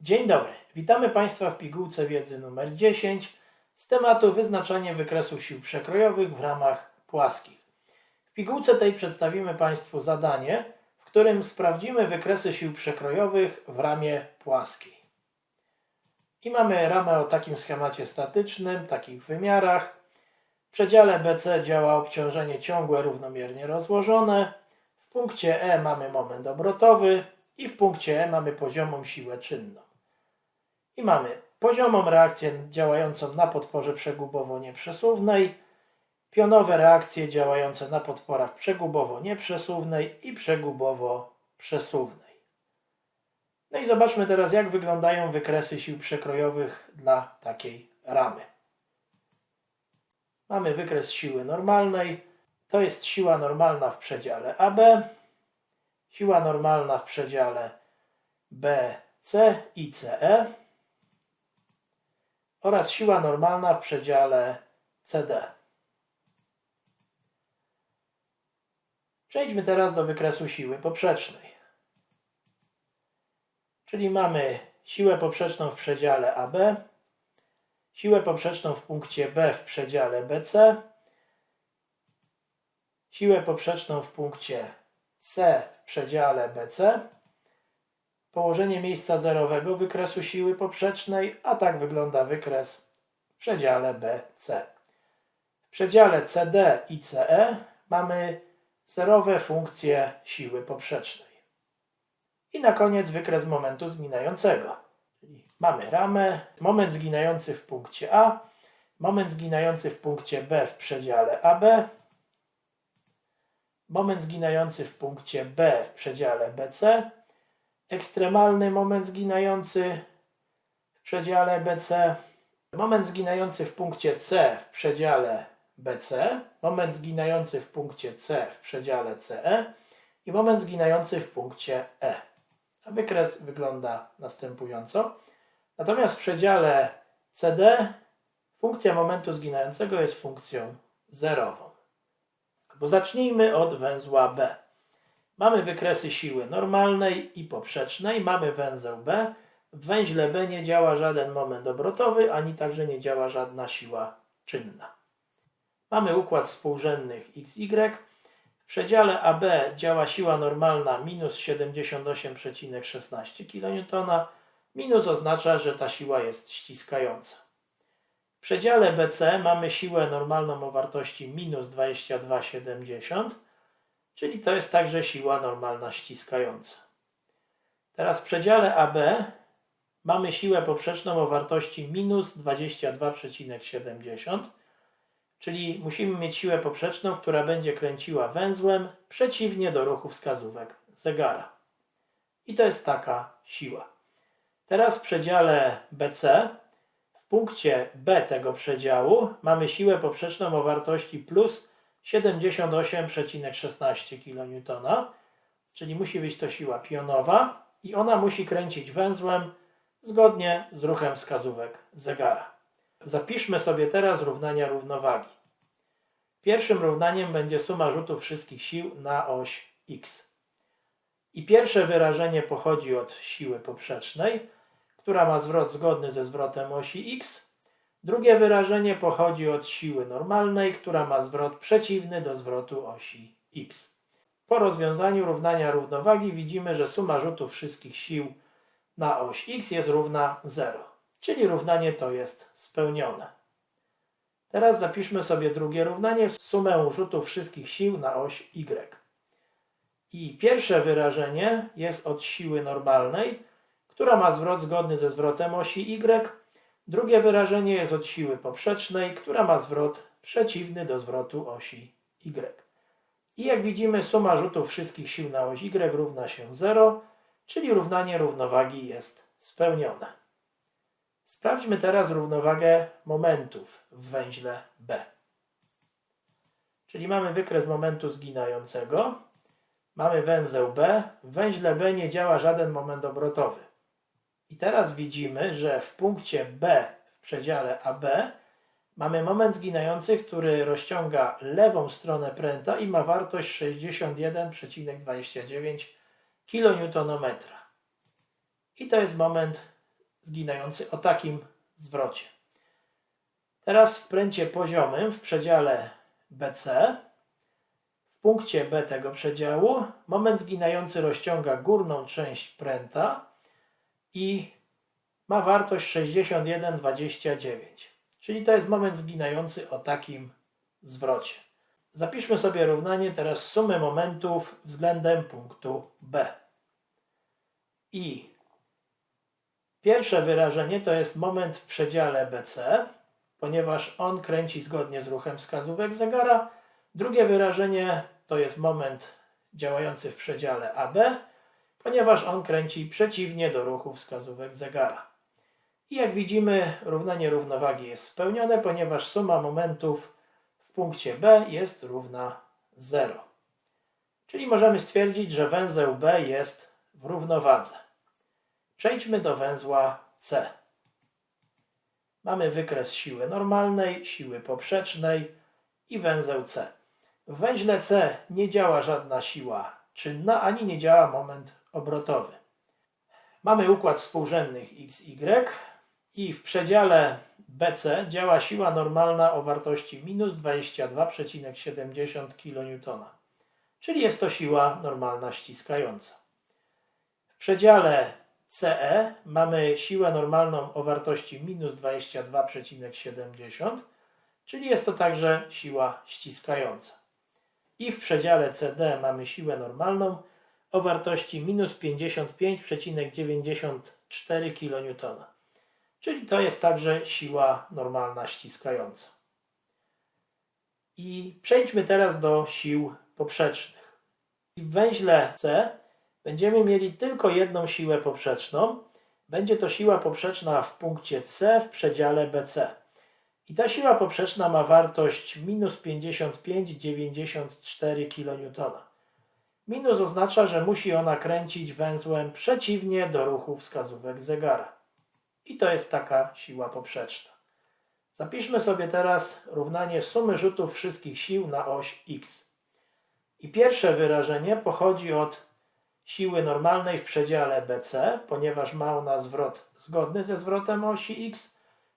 Dzień dobry, witamy Państwa w pigułce wiedzy numer 10 z tematu wyznaczanie wykresu sił przekrojowych w ramach płaskich. W pigułce tej przedstawimy Państwu zadanie, w którym sprawdzimy wykresy sił przekrojowych w ramie płaskiej. I mamy ramę o takim schemacie statycznym, takich wymiarach. W przedziale BC działa obciążenie ciągłe równomiernie rozłożone. W punkcie E mamy moment obrotowy i w punkcie E mamy poziomą siłę czynną. I mamy poziomą reakcję działającą na podporze przegubowo-nieprzesuwnej, pionowe reakcje działające na podporach przegubowo-nieprzesuwnej i przegubowo-przesuwnej. No i zobaczmy teraz, jak wyglądają wykresy sił przekrojowych dla takiej ramy. Mamy wykres siły normalnej. To jest siła normalna w przedziale AB, siła normalna w przedziale BC i CE oraz siła normalna w przedziale CD. Przejdźmy teraz do wykresu siły poprzecznej. Czyli mamy siłę poprzeczną w przedziale AB, siłę poprzeczną w punkcie B w przedziale BC, siłę poprzeczną w punkcie C w przedziale BC, położenie miejsca zerowego wykresu siły poprzecznej, a tak wygląda wykres w przedziale BC. W przedziale CD i CE mamy zerowe funkcje siły poprzecznej. I na koniec wykres momentu zginającego. Mamy ramę, moment zginający w punkcie A, moment zginający w punkcie B w przedziale AB, moment zginający w punkcie B w przedziale BC, ekstremalny moment zginający w przedziale BC, moment zginający w punkcie C w przedziale BC, moment zginający w punkcie C w przedziale CE i moment zginający w punkcie E. A wykres wygląda następująco. Natomiast w przedziale CD funkcja momentu zginającego jest funkcją zerową. Bo zacznijmy od węzła B. Mamy wykresy siły normalnej i poprzecznej, mamy węzeł B. W węźle B nie działa żaden moment obrotowy, ani także nie działa żadna siła czynna. Mamy układ współrzędnych XY. W przedziale AB działa siła normalna minus 78,16 kN. Minus oznacza, że ta siła jest ściskająca. W przedziale BC mamy siłę normalną o wartości minus 22,70 czyli to jest także siła normalna ściskająca. Teraz w przedziale AB mamy siłę poprzeczną o wartości minus 22,70, czyli musimy mieć siłę poprzeczną, która będzie kręciła węzłem przeciwnie do ruchu wskazówek zegara. I to jest taka siła. Teraz w przedziale BC, w punkcie B tego przedziału, mamy siłę poprzeczną o wartości plus 78,16 kN, czyli musi być to siła pionowa i ona musi kręcić węzłem zgodnie z ruchem wskazówek zegara. Zapiszmy sobie teraz równania równowagi. Pierwszym równaniem będzie suma rzutów wszystkich sił na oś x. I pierwsze wyrażenie pochodzi od siły poprzecznej, która ma zwrot zgodny ze zwrotem osi x, Drugie wyrażenie pochodzi od siły normalnej, która ma zwrot przeciwny do zwrotu osi x. Po rozwiązaniu równania równowagi widzimy, że suma rzutów wszystkich sił na oś x jest równa 0, czyli równanie to jest spełnione. Teraz zapiszmy sobie drugie równanie, sumę rzutów wszystkich sił na oś y. I pierwsze wyrażenie jest od siły normalnej, która ma zwrot zgodny ze zwrotem osi y, Drugie wyrażenie jest od siły poprzecznej, która ma zwrot przeciwny do zwrotu osi y. I jak widzimy, suma rzutów wszystkich sił na oś y równa się 0, czyli równanie równowagi jest spełnione. Sprawdźmy teraz równowagę momentów w węźle B. Czyli mamy wykres momentu zginającego, mamy węzeł B, w węźle B nie działa żaden moment obrotowy. I teraz widzimy, że w punkcie B w przedziale AB mamy moment zginający, który rozciąga lewą stronę pręta i ma wartość 61,29 kN. I to jest moment zginający o takim zwrocie. Teraz w pręcie poziomym w przedziale BC, w punkcie B tego przedziału, moment zginający rozciąga górną część pręta i ma wartość 61,29. Czyli to jest moment zginający o takim zwrocie. Zapiszmy sobie równanie teraz sumy momentów względem punktu B. I pierwsze wyrażenie to jest moment w przedziale BC, ponieważ on kręci zgodnie z ruchem wskazówek zegara. Drugie wyrażenie to jest moment działający w przedziale AB, ponieważ on kręci przeciwnie do ruchu wskazówek zegara. I jak widzimy, równanie równowagi jest spełnione, ponieważ suma momentów w punkcie B jest równa 0. Czyli możemy stwierdzić, że węzeł B jest w równowadze. Przejdźmy do węzła C. Mamy wykres siły normalnej, siły poprzecznej i węzeł C. W węźle C nie działa żadna siła czynna, ani nie działa moment obrotowy. Mamy układ współrzędnych XY i w przedziale BC działa siła normalna o wartości minus 22,70 kN, czyli jest to siła normalna ściskająca. W przedziale CE mamy siłę normalną o wartości minus 22,70, czyli jest to także siła ściskająca. I w przedziale CD mamy siłę normalną o wartości minus 55,94 kN, czyli to jest także siła normalna ściskająca. I przejdźmy teraz do sił poprzecznych. W węźle C będziemy mieli tylko jedną siłę poprzeczną. Będzie to siła poprzeczna w punkcie C w przedziale BC. I ta siła poprzeczna ma wartość minus 55,94 kN. Minus oznacza, że musi ona kręcić węzłem przeciwnie do ruchu wskazówek zegara. I to jest taka siła poprzeczna. Zapiszmy sobie teraz równanie sumy rzutów wszystkich sił na oś x. I pierwsze wyrażenie pochodzi od siły normalnej w przedziale BC, ponieważ ma ona zwrot zgodny ze zwrotem osi x.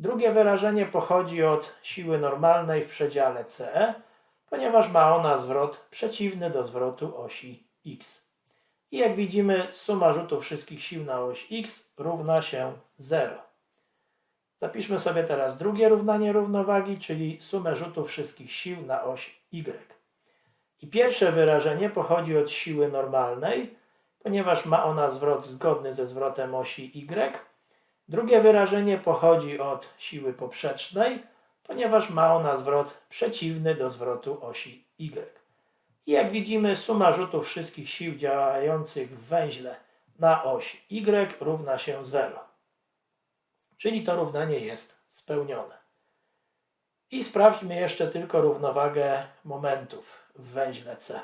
Drugie wyrażenie pochodzi od siły normalnej w przedziale CE, ponieważ ma ona zwrot przeciwny do zwrotu osi x. I jak widzimy, suma rzutów wszystkich sił na oś x równa się 0. Zapiszmy sobie teraz drugie równanie równowagi, czyli sumę rzutów wszystkich sił na oś y. I pierwsze wyrażenie pochodzi od siły normalnej, ponieważ ma ona zwrot zgodny ze zwrotem osi y. Drugie wyrażenie pochodzi od siły poprzecznej, ponieważ ma ona zwrot przeciwny do zwrotu osi y. I jak widzimy, suma rzutów wszystkich sił działających w węźle na oś y równa się 0. Czyli to równanie jest spełnione. I sprawdźmy jeszcze tylko równowagę momentów w węźle C.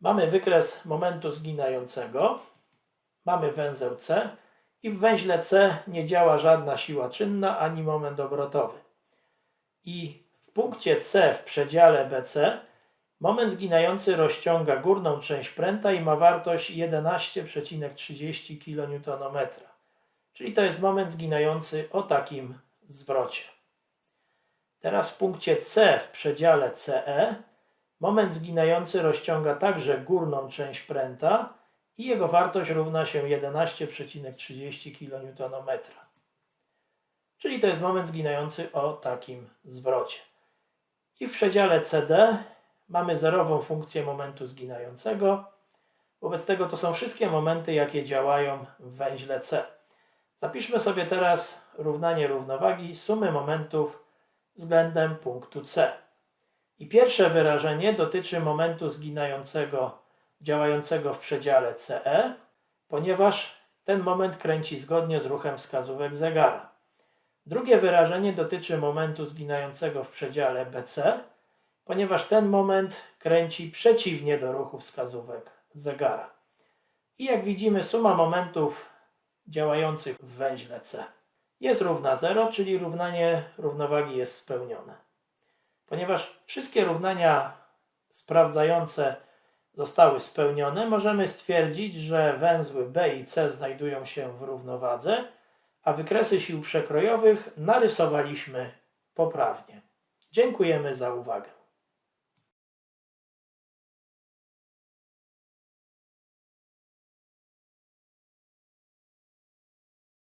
Mamy wykres momentu zginającego, mamy węzeł C i w węźle C nie działa żadna siła czynna ani moment obrotowy. I w punkcie C w przedziale BC moment zginający rozciąga górną część pręta i ma wartość 11,30 kN. Czyli to jest moment zginający o takim zwrocie. Teraz w punkcie C w przedziale CE moment zginający rozciąga także górną część pręta i jego wartość równa się 11,30 kN. Czyli to jest moment zginający o takim zwrocie. I w przedziale CD mamy zerową funkcję momentu zginającego. Wobec tego to są wszystkie momenty, jakie działają w węźle C. Zapiszmy sobie teraz równanie równowagi sumy momentów względem punktu C. I pierwsze wyrażenie dotyczy momentu zginającego działającego w przedziale CE, ponieważ ten moment kręci zgodnie z ruchem wskazówek zegara. Drugie wyrażenie dotyczy momentu zginającego w przedziale BC, ponieważ ten moment kręci przeciwnie do ruchu wskazówek zegara. I jak widzimy, suma momentów działających w węźle C jest równa 0, czyli równanie równowagi jest spełnione. Ponieważ wszystkie równania sprawdzające zostały spełnione, możemy stwierdzić, że węzły B i C znajdują się w równowadze a wykresy sił przekrojowych narysowaliśmy poprawnie. Dziękujemy za uwagę.